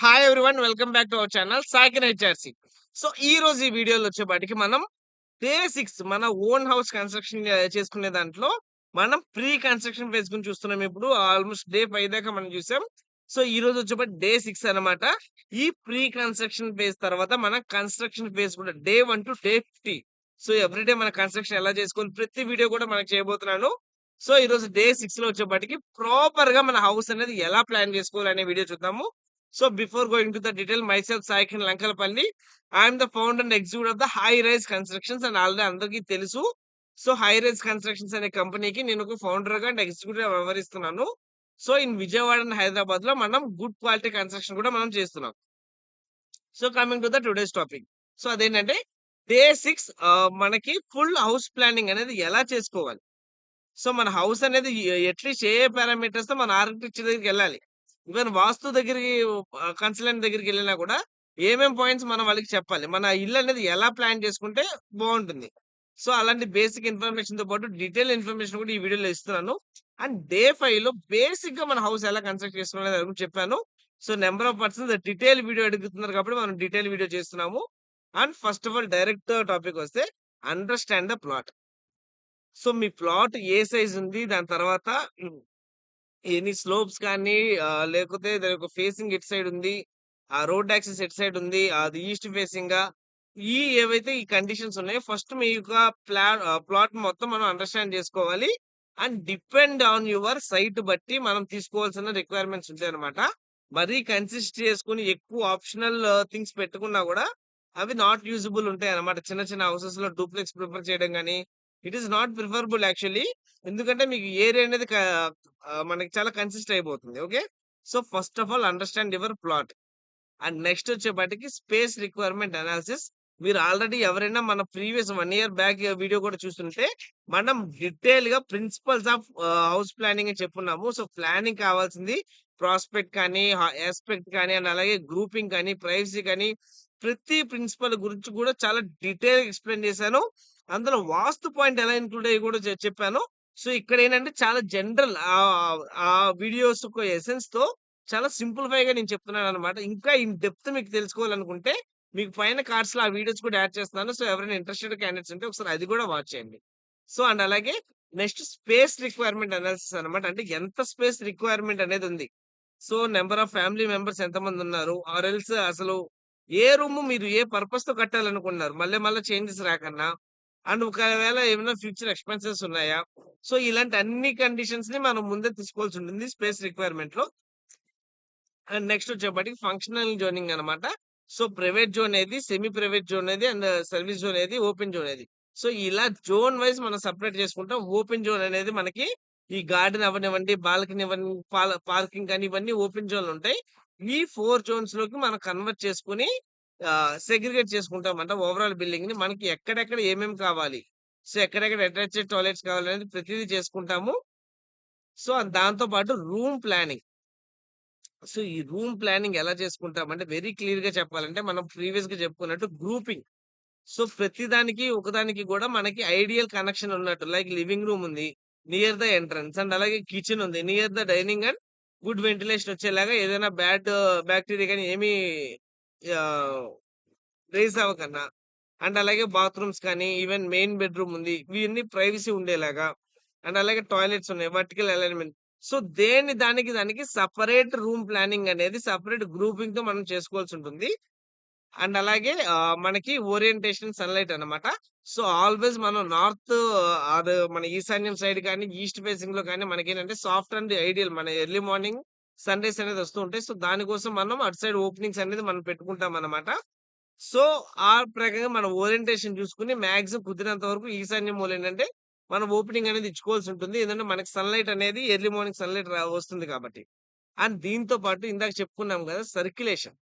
Hi everyone welcome back to our channel Saikin HRC so ఈ రోజు ఈ వీడియోలో వచ్చేపాటికి మనం డే సిక్స్ మన ఓన్ హౌస్ కన్స్ట్రక్షన్ చేసుకునే దాంట్లో మనం ప్రీ కన్స్ట్రక్షన్ ఫేజ్ గురించి చూస్తున్నాం. ఇప్పుడు ఆల్మోస్ట్ డే ఫైవ్ దాకా మనం చూసాం. సో ఈ రోజు వచ్చేపాటి డే సిక్స్ అన్నమాట. ఈ ప్రీ కన్స్ట్రక్షన్ ఫేజ్ తర్వాత మన కన్స్ట్రక్షన్ ఫేజ్ కూడా day one to day fifty so everyday మన కన్స్ట్రక్షన్ ఎలా చేసుకోవాలి ప్రతి వీడియో కూడా మనకు చేయబోతున్నాను. సో ఈ రోజు డే సిక్స్లో వచ్చేపాటికి ప్రాపర్గా మన హౌస్ అనేది ఎలా ప్లాన్ చేసుకోవాలి అనే వీడియో చూద్దాము. So before going to the detail myself Saikin Lankalapalli I'm the founder and executive of the high rise constructions and already అందరికీ తెలుసు. సో హై రైజ్ కన్స్ట్రక్షన్స్ అనే కంపెనీకి నేను ఒక ఫౌండర్గా అండ్ ఎగ్జిక్యూటివ్గా వ్యవహరిస్తున్నాను. సో ఇన్ విజయవాడ అండ్ హైదరాబాద్లో మనం గుడ్ క్వాలిటీ కన్స్ట్రక్షన్ కూడా మనం చేస్తున్నాం. So coming to the today's topic so అదేంటంటే డే సిక్స్ మనకి ఫుల్ హౌస్ ప్లానింగ్ అనేది ఎలా చేసుకోవాలి? సో మన హౌస్ అనేది ఎట్లీస్ట్ ఏ పారామీటర్స్తో మన ఆర్కిటెక్చర్ దగ్గరికి వెళ్ళాలి? ఈవెన్ వాస్తు దగ్గరికి కన్సల్టెంట్ దగ్గరికి వెళ్ళినా కూడా ఏమేం పాయింట్స్ మనం వాళ్ళకి చెప్పాలి. మన ఇల్లు అనేది ఎలా ప్లాన్ చేసుకుంటే బాగుంటుంది. సో అలాంటి బేసిక్ ఇన్ఫర్మేషన్తో పాటు డీటెయిల్ ఇన్ఫర్మేషన్ కూడా ఈ వీడియోలో ఇస్తున్నాను. అండ్ డే ఫైవ్లో బేసిక్గా మన హౌస్ ఎలా కన్స్ట్రక్ట్ చేసుకోవాలి అని చెప్పాను. So number of persons detail video అడుగుతున్నారు కాబట్టి మనం డీటెయిల్ వీడియో చేస్తున్నాము. And first of all direct topic వస్తే అండర్స్టాండ్ ద ప్లాట్. సో మీ ప్లాట్ ఏ సైజ్ ఉంది? దాని తర్వాత ఎనీ స్లోప్స్ కానీ లేకపోతే దాని యొక్క ఫేసింగ్ ఎట్ సైడ్ ఉంది ఆ రోడ్ యాక్సెస్ ఎట్ సైడ్ ఉంది అది ఈస్ట్ ఫేసింగ్గా ఈ ఏవైతే ఈ కండిషన్స్ ఉన్నాయో ఫస్ట్ మీ యొక్క ప్లాట్ ప్లాట్ మొత్తం మనం అండర్స్టాండ్ చేసుకోవాలి. And depend on your site బట్టి మనం తీసుకోవాల్సిన రిక్వైర్మెంట్స్ ఉంటాయి అనమాట మరీ కన్సిస్ట్ చేసుకుని ఎక్కువ ఆప్షనల్ థింగ్స్ పెట్టుకున్నా కూడా అవి నాట్ యూజబుల్ ఉంటాయి అనమాట చిన్న చిన్న హౌసెస్లో డూప్లెక్స్ ప్రిఫర్ చేయడం కానీ it is not preferable actually ఎందుకంటే మీకు ఏరియా అనేది మనకి చాలా కన్సిస్ట్ అయిపోతుంది. Okay so first of all understand your plot and next వచ్చేపాటికి స్పేస్ రిక్వైర్మెంట్ అనాలిసిస్ మీరు ఆల్రెడీ ఎవరైనా మన previous one year back video కూడా చూస్తుంటే మనం డీటెయిల్గా ప్రిన్సిపల్స్ ఆఫ్ హౌస్ ప్లానింగ్ అని చెప్పున్నాము. సో ప్లానింగ్ కావాల్సింది ప్రాస్పెక్ట్ కానీ ఆస్పెక్ట్ కానీ అండ్ అలాగే గ్రూపింగ్ కానీ ప్రైవసీ కానీ ప్రతి ప్రిన్సిపల్ గురించి కూడా చాలా డీటెయిల్ ఎక్స్ప్లెయిన్ చేశాను. అందులో వాస్తు పాయింట్ ఎలా ఇంక్లూడ్ అయ్యి కూడా చెప్పాను. సో ఇక్కడ ఏంటంటే చాలా జనరల్ ఆ వీడియోస్ ఎసెన్స్తో చాలా సింప్లిఫై గా నేను చెప్తున్నాను అనమాట ఇంకా ఇన్ డెప్త్ మీకు తెలుసుకోవాలనుకుంటే మీకు పైన కార్డ్స్లో ఆ వీడియోస్ కూడా యాడ్ చేస్తున్నాను. సో ఎవరైనా ఇంట్రెస్టెడ్ క్యాండిడేట్స్ ఉంటే ఒకసారి అది కూడా వాచ్ చేయండి. సో అండ్ అలాగే నెక్స్ట్ స్పేస్ రిక్వైర్మెంట్ అనాలిసిస్ అనమాట అంటే ఎంత స్పేస్ రిక్వైర్మెంట్ అనేది ఉంది. So number of family members ఎంతమంది ఉన్నారు? ఆర్ ఎల్స్ అసలు ఏ రూమ్ మీరు ఏ పర్పస్తో కట్టాలనుకున్నారు మళ్ళీ మళ్ళీ చేంజెస్ రాకన్నా అండ్ ఒకవేళ ఏమైనా ఫ్యూచర్ ఎక్స్పెన్సెస్ ఉన్నాయా? సో ఇలాంటి అన్ని కండిషన్స్ని మనం ముందే తీసుకోవాల్సి ఉంటుంది స్పేస్ రిక్వైర్మెంట్లో అండ్ నెక్స్ట్ వచ్చేప్పటికి ఫంక్షనల్ జోనింగ్ అన్నమాట. సో ప్రైవేట్ జోన్ ఏది సెమీ ప్రైవేట్ జోన్ ఏది అండ్ సర్వీస్ జోన్ ఏది ఓపెన్ జోన్ ఏది. సో ఇలా జోన్ వైజ్ మనం సపరేట్ చేసుకుంటాం. ఓపెన్ జోన్ అనేది మనకి ఈ గార్డెన్ అవనివ్వండి బాల్కనీ ఇవ్వండి పార్కింగ్ కానీ ఇవన్నీ ఓపెన్ జోన్లు ఉంటాయి. ఈ ఫోర్ జోన్స్లోకి మనం కన్వర్ట్ చేసుకుని సెగ్రిగేట్ చేసుకుంటామంట ఓవరాల్ బిల్డింగ్ని. మనకి ఎక్కడెక్కడ ఏమేమి కావాలి? సో ఎక్కడెక్కడ అటాచ్డ్ టాయిలెట్స్ కావాలనేది ప్రతిదీ చేసుకుంటాము. సో దాంతో పాటు రూమ్ ప్లానింగ్ సో ఈ రూమ్ ప్లానింగ్ ఎలా చేసుకుంటామంటే వెరీ క్లియర్గా చెప్పాలంటే మనం ప్రీవియస్గా చెప్పుకున్నట్టు గ్రూపింగ్ సో ప్రతి దానికి ఒకదానికి కూడా మనకి ఐడియల్ కనెక్షన్ ఉన్నట్టు లైక్ లివింగ్ రూమ్ ఉంది నియర్ ద ఎంట్రన్స్ అండ్ అలాగే కిచెన్ ఉంది near the dining and good ventilation వచ్చేలాగా ఏదైనా బ్యాడ్ బ్యాక్టీరియా కానీ ఏమీ రేజ్ అవ్వకన్నా అండ్ అలాగే బాత్రూమ్స్ కానీ ఈవెన్ మెయిన్ బెడ్రూమ్ ఉంది ఇవన్నీ ప్రైవసీ ఉండేలాగా. అండ్ అలాగే టాయిలెట్స్ ఉన్నాయి వర్టికల్ అలైన్మెంట్. సో దేని దానికి దానికి సపరేట్ రూమ్ ప్లానింగ్ అనేది సపరేట్ గ్రూపింగ్తో మనం చేసుకోవాల్సి ఉంటుంది. అండ్ అలాగే మనకి ఓరియంటేషన్ సన్లైట్ అన్నమాట. సో ఆల్వేస్ మనం నార్త్ అది మన ఈశాన్యం సైడ్ కానీ ఈస్ట్ ఫేసింగ్లో కానీ మనకి ఏంటంటే సాఫ్ట్ అండ్ ఐడియల్ మన ఎర్లీ మార్నింగ్ సన్ రైస్ అనేది వస్తూ ఉంటాయి. సో దానికోసం మనం అటు సైడ్ ఓపెనింగ్స్ అనేది మనం పెట్టుకుంటాం అన్నమాట. సో ఆ ప్రకారంగా మన ఓరియంటేషన్ చూసుకుని మాక్సిమం కుదిరినంత వరకు ఈశాన్యం మూల ఏంటంటే మనం ఓపెనింగ్ అనేది ఇచ్చుకోవాల్సి ఉంటుంది. ఎందుకంటే మనకి సన్లైట్ అనేది ఎర్లీ మార్నింగ్ సన్లైట్ వస్తుంది కాబట్టి. అండ్ దీంతో పాటు ఇందాక చెప్పుకున్నాం కదా సర్క్యులేషన్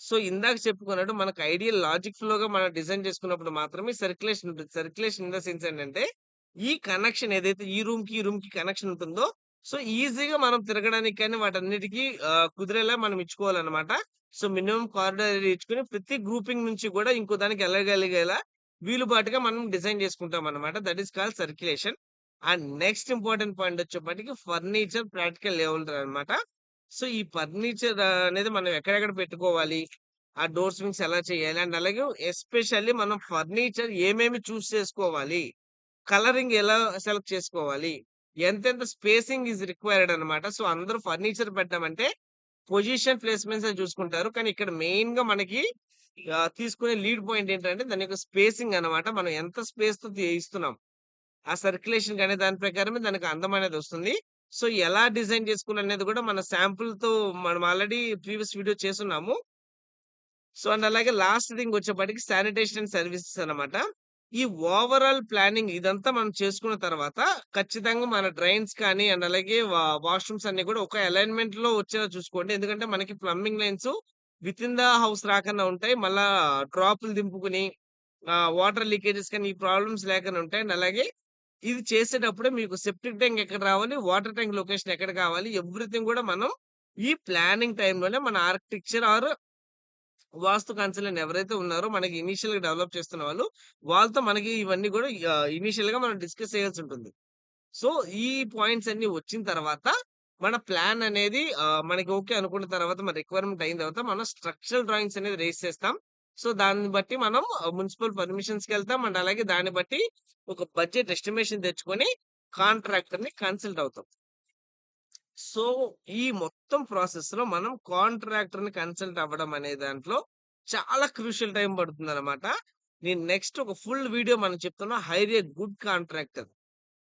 సో ఇందాక చెప్పుకున్నట్టు మనకు ఐడియల్ లాజిక్ ఫ్లోగా మనం డిజైన్ చేసుకున్నప్పుడు మాత్రమే సర్క్యులేషన్ ఉంటుంది. సర్క్యులేషన్ ఇన్ ద సెన్స్ ఏంటంటే ఈ కనెక్షన్ ఏదైతే ఈ రూమ్కి ఈ రూమ్కి కనెక్షన్ ఉంటుందో సో ఈజీగా మనం తిరగడానికి కానీ వాటన్నిటికీ కుదిరేలా మనం ఇచ్చుకోవాలన్నమాట సో మినిమం కారిడార్ ఇచ్చుకుని ప్రతి గ్రూపింగ్ నుంచి కూడా ఇంకో దానికి వెళ్ళగలిగేలా వీలుబాటుగా మనం డిజైన్ చేసుకుంటాం అనమాట that is call circulation and next important point వచ్చేప్పటికి ఫర్నిచర్ ప్రాక్టికల్ లెవెల్ అనమాట సో, ఈ ఫర్నిచర్ అనేది మనం ఎక్కడెక్కడ పెట్టుకోవాలి? ఆ డోర్ స్వింగ్స్ ఎలా చేయాలి? అండ్ అలాగే ఎస్పెషల్లీ మనం ఫర్నిచర్ ఏమేమి చూస్ చేసుకోవాలి? కలరింగ్ ఎలా సెలెక్ట్ చేసుకోవాలి? ఎంతెంత స్పేసింగ్ ఈస్ రిక్వైర్డ్ అనమాట. సో, అందరూ ఫర్నిచర్ పెట్టామంటే పొజిషన్ ప్లేస్మెంట్స్ చూసుకుంటారు. కానీ ఇక్కడ మెయిన్గా మనకి తీసుకునే లీడ్ పాయింట్ ఏంటంటే దాని యొక్క స్పేసింగ్ అన్నమాట. మనం ఎంత స్పేస్తో ఇస్తున్నాం. ఆ సర్క్యులేషన్ కానీ దాని ప్రకారమే దానికి అందం అనేది వస్తుంది. సో, ఎలా డిజైన్ చేసుకోవాలనేది కూడా మన శాంపుల్తో మనం ఆల్రెడీ ప్రీవియస్ వీడియో చేస్తున్నాము సో, అండ్ అలాగే లాస్ట్ థింగ్ వచ్చేప్పటికి శానిటేషన్ అండ్ సర్వీసెస్ అన్నమాట. ఈ ఓవరాల్ ప్లానింగ్ ఇదంతా మనం చేసుకున్న తర్వాత ఖచ్చితంగా మన డ్రైన్స్ కానీ అండ్ అలాగే వా వాష్‌రూమ్స్ అన్ని కూడా ఒక అలైన్మెంట్లో వచ్చేలా చూసుకోండి. ఎందుకంటే మనకి plumbing lines within the house రాకుండా ఉంటాయి. మళ్ళా డ్రాపులు దింపుకొని వాటర్ లీకేజెస్ కానీ ఈ ప్రాబ్లమ్స్ లేకుండా ఉంటాయి. అండ్ అలాగే ఇది చేసేటప్పుడే మీకు సెప్టిక్ ట్యాంక్ ఎక్కడ రావాలి? వాటర్ ట్యాంక్ లొకేషన్ ఎక్కడ కావాలి? ఎవ్రీథింగ్ కూడా మనం ఈ ప్లానింగ్ టైంలోనే మన ఆర్కిటెక్చర్ ఆర్ వాస్తు కన్సల్టెంట్ ఎవరైతే ఉన్నారో మనకి ఇనీషియల్‌గా డెవలప్ చేస్తున్న వాళ్ళు, వాళ్ళతో మనకి ఇవన్నీ కూడా ఇనీషియల్గా మనం డిస్కస్ చేయాల్సి ఉంటుంది. సో, ఈ పాయింట్స్ అన్ని వచ్చిన తర్వాత మన ప్లాన్ అనేది మనకి ఓకే అనుకున్న తర్వాత మన రిక్వైర్మెంట్ అయిన తర్వాత మనం స్ట్రక్చరల్ డ్రాయింగ్స్ అనేది రేస్ చేస్తాం. సో, దాన్ని బట్టి మనం మున్సిపల్ పర్మిషన్స్కి అండ్ అలాగే దాన్ని బట్టి ఒక బడ్జెట్ ఎస్టిమేషన్ తెచ్చుకొని కాంట్రాక్టర్ని కన్సల్ట్ అవుతాం. సో, ఈ మొత్తం ప్రాసెస్లో మనం కాంట్రాక్టర్ని కన్సల్ట్ అవ్వడం అనే దాంట్లో చాలా క్రూషియల్ టైం పడుతుంది అనమాట నేను నెక్స్ట్ ఒక ఫుల్ వీడియో మనం చెప్తున్నా హైర్ ఏ గుడ్ కాంట్రాక్టర్.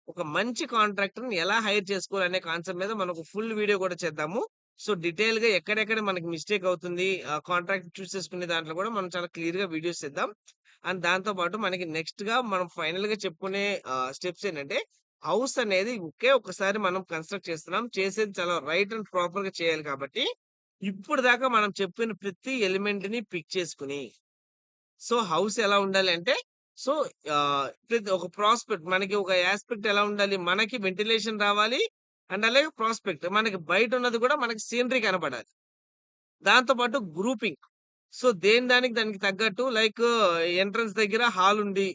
ఒక మంచి కాంట్రాక్టర్‌ని ఎలా హైర్ చేసుకోవాలనే కాన్సెప్ట్ మీద మనం ఒక ఫుల్ వీడియో కూడా చేద్దాము. సో, డీటెయిల్‌గా ఎక్కడెక్కడ మనకి మిస్టేక్ అవుతుంది. కాంట్రాక్ట్ చూస్ చేసుకునే దాంట్లో కూడా మనం చాలా క్లియర్గా వీడియోస్ చేద్దాం. అండ్ దాంతో పాటు మనకి నెక్స్ట్‌గా మనం ఫైనల్గా చెప్పుకునే స్టెప్స్ ఏంటంటే హౌస్ అనేది ఒకే ఒకసారి మనం కన్‌స్ట్రక్ట్ చేస్తున్నాం. చేసేది చాలా రైట్ అండ్ ప్రాపర్గా చేయాలి కాబట్టి ఇప్పుడు దాకా మనం చెప్పిన ప్రతి ఎలిమెంట్‌ని పిక్ చేసుకొని సో, హౌస్ ఎలా ఉండాలి అంటే సో, ప్రతి ఒక ప్రాస్పెక్ట్ మనకి ఒక యాస్పెక్ట్ ఎలా ఉండాలి? మనకి వెంటిలేషన్ రావాలి. అండ్ అలాగే ప్రాస్పెక్ట్ మనకి బయట ఉన్నది కూడా మనకి సీనరీ కనపడాలి. దాంతో పాటు గ్రూపింగ్. సో, దేని దానికి దానికి తగ్గట్టు లైక్ ఎంట్రన్స్ దగ్గర హాల్ ఉండి,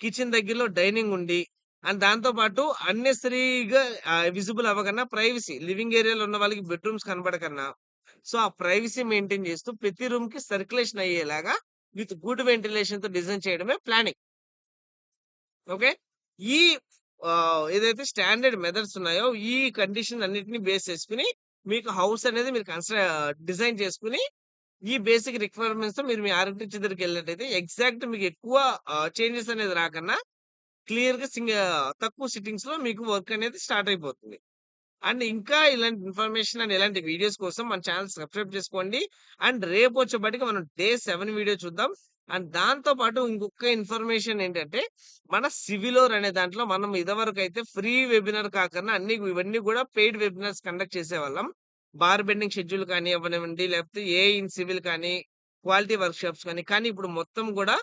కిచెన్ దగ్గరలో డైనింగ్ ఉండి, అండ్ దాంతో పాటు అన్నెసెసరీగా విజిబుల్ అవ్వకన్నా ప్రైవసీ లివింగ్ ఏరియాలో ఉన్న వాళ్ళకి బెడ్‌రూమ్స్ కనబడకన్నా సో, ఆ ప్రైవసీ మెయింటైన్ చేస్తూ ప్రతి రూమ్కి సర్క్యులేషన్ అయ్యేలాగా విత్ గుడ్ వెంటిలేషన్తో డిజైన్ చేయడమే ప్లానింగ్. ఓకే. ఈ ఏదైతే స్టాండర్డ్ మెథడ్స్ ఉన్నాయో ఈ కండిషన్ అన్నిటిని బేస్ చేసుకుని మీకు హౌస్ అనేది మీరు కన్స్ట్ర డిజైన్ చేసుకుని ఈ బేసిక్ రిక్వైర్మెంట్స్‌తో మీరు మీ ఆర్కిటెక్చర్ దగ్గరికెళ్ళినట్టయితే ఎగ్జాక్ట్ మీకు ఎక్కువ చేంజెస్ అనేది రాకన్నా క్లియర్‌గా సింగ తక్కువ సిట్టింగ్స్‌లో మీకు వర్క్ అనేది స్టార్ట్ అయిపోతుంది. అండ్ ఇంకా ఇలాంటి ఇన్ఫర్మేషన్ అండ్ ఇలాంటి వీడియోస్ కోసం మన ఛానల్ సబ్స్క్రైబ్ చేసుకోండి. అండ్ రేపు వచ్చేపాటికి మనం డే సెవెన్ వీడియో చూద్దాం. అండ్ దాంతో పాటు ఇంకొక ఇన్ఫర్మేషన్ ఏంటంటే మన సివిలోర్ అనే దాంట్లో మనం ఇదివరకైతే ఫ్రీ వెబినార్ కాకుండా అన్ని ఇవన్నీ కూడా పెయిడ్ వెబినార్స్ కండక్ట్ చేసేవాళ్ళం. బార్ బెండింగ్ షెడ్యూల్ కానీ అవ్వనివ్వండి, లేకపోతే ఏ ఇన్ సివిల్ కానీ, క్వాలిటీ వర్క్‌షాప్స్ కానీ, కానీ ఇప్పుడు మొత్తం కూడా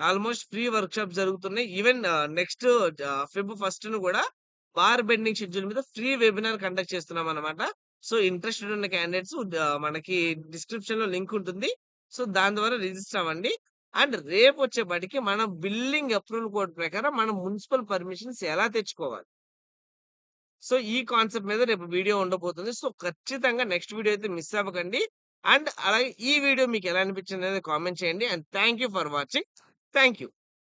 ఆల్మోస్ట్ ఫ్రీ వర్క్‌షాప్స్ జరుగుతున్నాయి. ఈవెన్ నెక్స్ట్ ఫిబ్ ఫస్ట్ను కూడా బార్ బెండింగ్ షెడ్యూల్ మీద ఫ్రీ వెబినార్ కండక్ట్ చేస్తున్నాం అనమాట సో, ఇంట్రెస్టెడ్ ఉన్న క్యాండిడేట్స్ మనకి మనకి డిస్క్రిప్షన్‌లో లింక్ ఉంటుంది. సో, దాని ద్వారా రిజిస్టర్ అవ్వండి. అండ్ రేపు వచ్చేపాటికి మన బిల్డింగ్ అప్రూవల్ కోడ్ ప్రకారం మనం మున్సిపల్ పర్మిషన్స్ ఎలా తెచ్చుకోవాలి? సో, ఈ కాన్సెప్ట్ మీద రేపు వీడియో ఉండబోతుంది. సో, ఖచ్చితంగా నెక్స్ట్ వీడియో అయితే మిస్ అవ్వకండి. అండ్ అలాగే ఈ వీడియో మీకు ఎలా అనిపించిందనేది కామెంట్ చేయండి. And thank you for watching. Thank you.